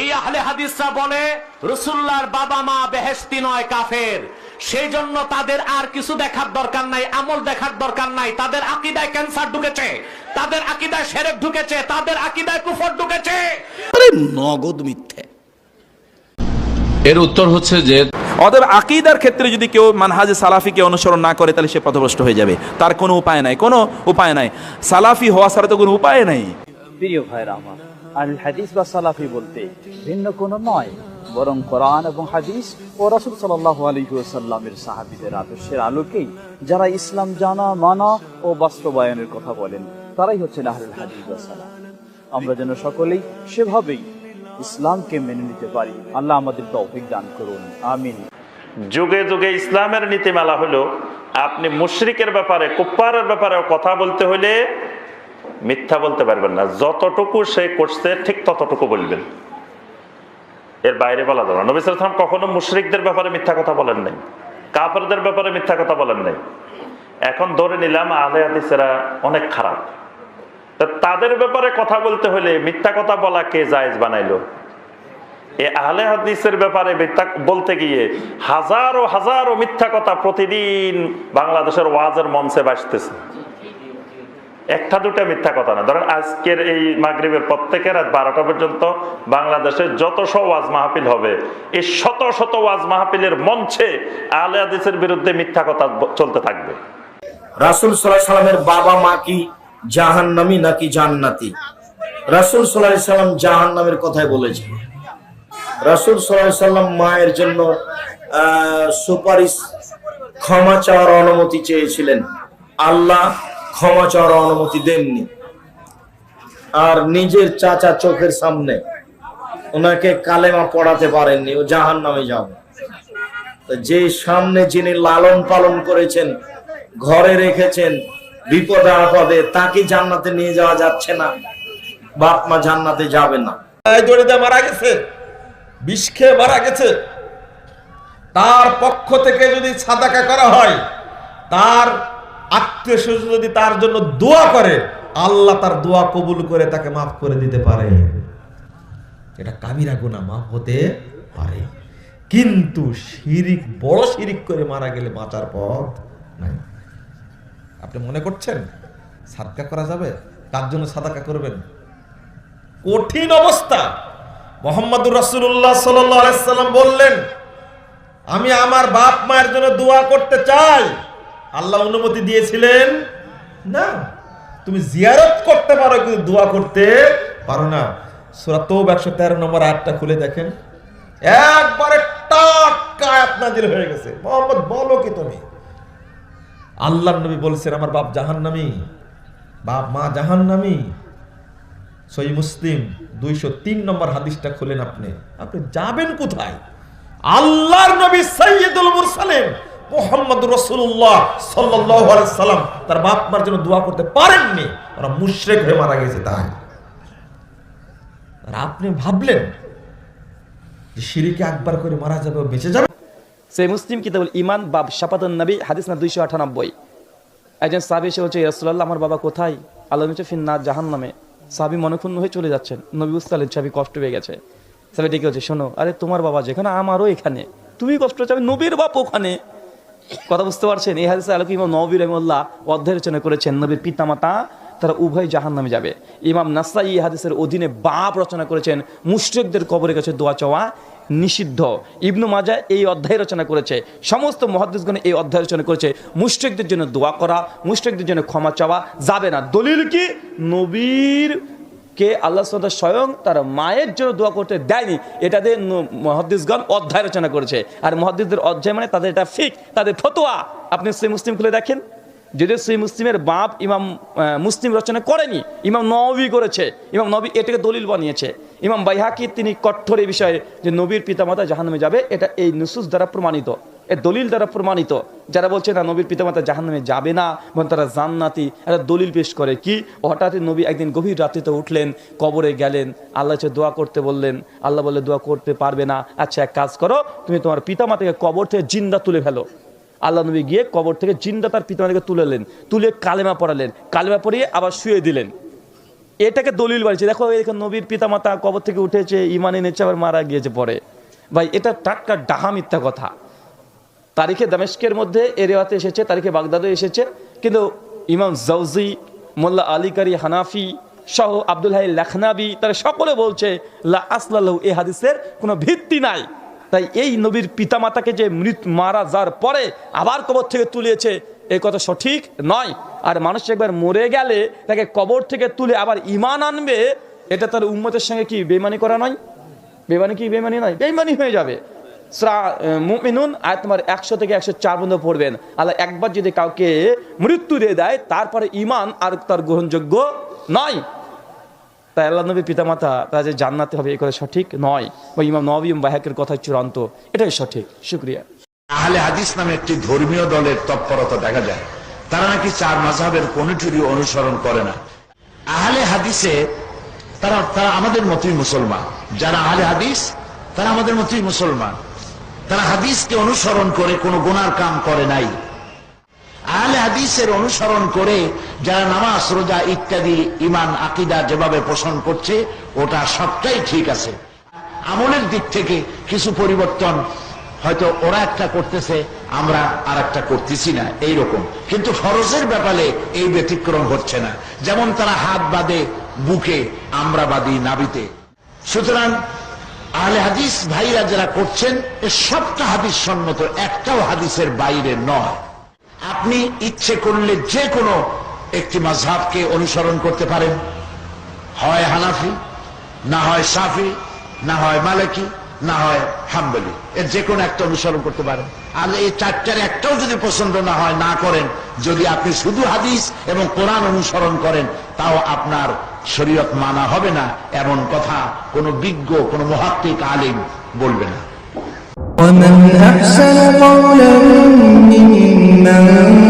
এই আহলে হাদিসরা বলে রসুল্লাহর বাবা মা বেহেস্তি নয় কাফের। সেই জন্য তাদের আর কিছু দেখার দরকার নাই আমল দেখার দরকার নাই। তাদের আকিদায় ক্যান্সার ঢুকেছে তাদের আকিদায় সেরেক ঢুকেছে তাদের আকিদায় কুফর ঢুকেছে। আরে নগদ মিথ্যে। এর উত্তর হচ্ছে যে অতএব আকিদার ক্ষেত্রে যদি কেউ মানহাজে সালাফিকে অনুসরণ না করে তাহলে সে পথভ্রষ্ট হয়ে যাবে। তার কোনো উপায় নাই কোনো উপায় নাই। সালাফি হওয়া ছাড়া তো কোনো উপায় নাই। প্রিয় ভাইরা আমার আল হাদিস বা সালাফি বলতে ভিন্ন কোনো নয়, বরং কোরআন এবং হাদিস ও রাসুল সাল্লাহ আলহিউসাল্লামের সাহাবিদের আদর্শের আলোকেই যারা ইসলাম জানা, মানা ও বাস্তবায়নের কথা বলেন, তারাই হচ্ছেন আহরুল হাদিস বা সালাফ। আমরা যেন সকলেই সেভাবেই ইসলামকে মেনে নিতে পারি। আল্লাহ আমাদের তৌফিক দান করুন। আমিন। যুগে যুগে ইসলামের নীতিমালা হলো, আপনি মুশরিকের ব্যাপারে কুপ্পারের ব্যাপারে কথা বলতে হলে মিথ্যা বলতে পারবেন না। যতটুকু সে করছে, ঠিক ততটুকু বলবেন। এর বাইরে বলা যাবে নবী সালাম কখনো মুশরিকদের ব্যাপারে মিথ্যা কথা বলেন নাই। কাফেরদের ব্যাপারে মিথ্যা কথা বলেন নাই। এখন ধরে নিলাম আলে হাদিসেরা অনেক খারাপ। তাদের ব্যাপারে কথা বলতে হলে মিথ্যা কথা বলা কে জায়েজ বানাইলো? এ আহলে হাদিসের ব্যাপারে বলতে গিয়ে হাজারো হাজারো মিথ্যা কথা প্রতিদিন বাংলাদেশের ওয়াজের মঞ্চে বাসতেছে একটা দুটা মিথ্যা কথা না। ধরেন আজকের এই মাগরিবের প্রত্যেকে রাত বারোটা পর্যন্ত বাংলাদেশে যত সব ওয়াজ মাহফিল হবে, এই শত শত ওয়াজ মাহফিলের মঞ্চে আহলে হাদিসের বিরুদ্ধে মিথ্যা কথা চলতে থাকবে। রাসুল সাল্লাহ সাল্লামের বাবা মা কি জাহান্নামি নাকি জান্নাতি? রাসুল সাল্লাহ সাল্লাম জাহান্নামের কথাই বলেছেন। রাসুল সাল্লাহ সাল্লাম মায়ের জন্য সুপারিশ ক্ষমা চাওয়ার অনুমতি চেয়েছিলেন। আল্লাহ ক্ষমা চাওয়ার অনুমতি দেননি। আর নিজের চাচা চোখের সামনে ওনাকে কালেমা পড়াতে পারেননি, ও জাহান নামে যাবে যে সামনে যিনি লালন পালন করেছেন, ঘরে রেখেছেন, বিপদে আপদে, তাকে জান্নাতে নিয়ে যাওয়া যাচ্ছে না, বাপ মা জান্নাতে যাবে না। মারা গেছে, বিষ খেয়ে মারা গেছে। তার পক্ষ থেকে যদি সাদাকা করা হয়, তার আত্মীয় স্বজন যদি তার জন্য দোয়া করে, আল্লাহ তার দোয়া কবুল করে তাকে মাফ করে দিতে পারে। এটা কাবিরা গুণা মাফ হতে পারে। কিন্তু শিরিক, বড় শিরিক করে মারা গেলে বাঁচার পথ নাই। আপনি মনে করছেন সাদকা করা যাবে? তার জন্য সাদাকা করবেন? কঠিন অবস্থা। মোহাম্মদুর আলাইহি সাল্লাম বললেন, আমি আমার বাপ মায়ের জন্য দোয়া করতে চাই। আল্লাহ অনুমতি দিয়েছিলেন? না। তুমি জিয়ারত করতে পারো, কিন্তু দোয়া করতে পারো না। সূরা তৌবা 113 নম্বর আটটা খুলে দেখেন। একবারে টাকা আয়াত নাজিল হয়ে গেছে। মোহাম্মদ, বলো কি তুমি? আল্লাহর নবী বলছেন, আমার বাপ জাহান্নামী। বাপ মা জাহান্নামী। সই মুসলিম দুইশো তিন নম্বর হাদিসটা খুলেন আপনি। আপনি যাবেন কোথায়? আল্লাহর নবী সৈয়দুল মুরসালিম মোহাম্মদ রসুল্লাহ সাল্লাম, তার বাপ মার জন্য দোয়া করতে পারেননি, ওরা মুশরিক হয়ে মারা গেছে তাই। আর আপনি ভাবলেন যে শিরিকে একবার করে মারা যাবে বেঁচে যাবে? সেই মুসলিম কিতাবুল ইমান বাব নবী, হাদিস না দুইশো আটানব্বই। একজন সাহাবি এসে রসুল্লাহ আমার বাবা কোথায়? আল্লাহ নিচে ফিন্না জাহান নামে হয়ে চলে যাচ্ছেন। নবী সাহাবি কষ্ট পেয়ে গেছে। সাহাবি ডেকে হচ্ছে শোনো, আরে তোমার বাবা যেখানে, আমারও এখানে। তুমি কষ্ট হচ্ছে নবীর বাপ ওখানে। কথা বুঝতে পারছেন? এই হাদিসে আলোকে ইমাম নবী রহমুল্লাহ অধ্যায় রচনা করেছেন, নবীর পিতামাতা তারা উভয় জাহান নামে যাবে। ইমাম নাসাই হাদিসের অধীনে বাপ রচনা করেছেন, মুশ্রিকদের কবরের কাছে দোয়া চাওয়া নিষিদ্ধ। ইবনু মাজা এই অধ্যায় রচনা করেছে, সমস্ত মহাদিসগণ এই অধ্যায় রচনা করেছে। মুশ্রিকদের জন্য দোয়া করা, মুশ্রিকদের জন্য ক্ষমা চাওয়া, যাবে না। দলিল কি? নবীর কে আল্লাহ সাল্লাহ স্বয়ং তার মায়ের জন্য দোয়া করতে দেয়নি, এটা দিয়ে মহাদিসগণ অধ্যায় রচনা করেছে। আর মহাদিসদের অধ্যায় মানে তাদের এটা ফিক, তাদের ফতোয়া। আপনি সেই মুসলিম খুলে দেখেন। যদিও সেই মুসলিমের বাপ ইমাম মুসলিম রচনা করেনি, ইমাম নবী করেছে, ইমাম নবী এটাকে দলিল বানিয়েছে। ইমাম বাইহাকি তিনি কঠোর এই বিষয়ে যে নবীর পিতামাতা জাহান্নামে যাবে, এটা এই নুসুস দ্বারা প্রমাণিত। এর দলিল দ্বারা প্রমাণিত। যারা বলছে, না, নবীর পিতামাতা জাহান্নামে যাবে না এবং তারা জান্নাতি একটা দলিল পেশ করে। কি? হঠাৎ নবী একদিন গভীর রাত্রিতে উঠলেন, কবরে গেলেন, আল্লাহ হচ্ছে দোয়া করতে বললেন। আল্লাহ বলে দোয়া করতে পারবে না। আচ্ছা এক কাজ করো, তুমি তোমার পিতামাতাকে কবর থেকে জিন্দা তুলে ফেলো। আল্লাহ নবী গিয়ে কবর থেকে জিন্দা তার পিতামাতাকে তুলে নেন তুলে কালেমা পড়ালেন। কালেমা পড়িয়ে আবার শুয়ে দিলেন। এটাকে দলিল বাড়ছে দেখো এখানে নবীর পিতামাতা কবর থেকে উঠেছে ইমান এনেছে, আবার মারা গিয়েছে পরে। ভাই, এটা টাটকা ডাহা মিথ্যা কথা। তারিখে দামেস্কের মধ্যে এরিয়াতে এসেছে, তারিখে বাগদাদে এসেছে। কিন্তু ইমাম জাউজি, মোল্লা আলী কারি, হানাফি সহ আব্দুল হাই লখনাবি, তারা সকলে বলছে, লা আসলাল্লাহু এ হাদিসের কোনো ভিত্তি নাই। তাই এই নবীর পিতামাতাকে যে মৃত মারা যার পরে আবার কবর থেকে তুলেছে এই কথা সঠিক নয়। আর মানুষ একবার মরে গেলে তাকে কবর থেকে তুলে আবার ইমান আনবে, এটা তার উম্মতের সঙ্গে কি বেমানি করা নয়? বেমানি কি বেমানি নয়? বেমানি হয়ে যাবে। মুমিনুন, আয়াত একশো থেকে একশো চার পর্যন্ত পড়বেন। আল্লাহ একবার যদি কাউকে মৃত্যু দিয়ে দেয়, তারপরে ইমান আর তার গ্রহণযোগ্য নয়। তাই আল্লাহ নবী পিতামাতা, তারা যে জান্নাতে হবে এই কথা সঠিক নয়। বা ইমাম নবী বাহাকের কথা চূড়ান্ত, এটাই সঠিক। শুক্রিয়া। আহলে হাদিস নামে একটি ধর্মীয় দলের তৎপরতা দেখা যায়। তারা নাকি চার মাঝহের কোনটিরই অনুসরণ করে না। আহলে হাদিসে তারা তারা আমাদের মতোই মুসলমান। যারা আহলে হাদিস, তারা আমাদের মতোই মুসলমান। তারা হাদিসকে অনুসরণ করে, কোনো গুনার কাম করে নাই। আহলে হাদিসের অনুসরণ করে যারা নামাজ, রোজা ইত্যাদি ইমান আকিদা যেভাবে পোষণ করছে, ওটা সবটাই ঠিক আছে। আমলের দিক থেকে কিছু পরিবর্তন হয়তো ওরা একটা করতেছে, আমরা আর একটা করতেছি না, এইরকম। কিন্তু ফরজের ব্যাপারে এই ব্যতিক্রম হচ্ছে না। যেমন তারা হাত বাঁধে বুকে, আমরা বাঁধি নাবিতে সুতরাং আহলে হাদিস ভাইরা যারা করছেন, এ সবটা হাদিস সম্মত একটাও হাদিসের বাইরে নয়। আপনি ইচ্ছে করলে যে কোনো একটি মাঝহাবকে অনুসরণ করতে পারেন। হয় হানাফি, না হয় সাফি না হয় মালিকি, না হয় হাম্বলি। এর যে কোনো একটা অনুসরণ করতে পারেন। আর এই চারটার একটাও যদি পছন্দ না হয়, না করেন, যদি আপনি শুধু হাদিস এবং কোরআন অনুসরণ করেন, তাও আপনার শরীয়ত মানা হবে না এমন কথা কোনো বিজ্ঞ কোনো মহাত্মিক আলিম বলবে না ومن أحسن قولا ممن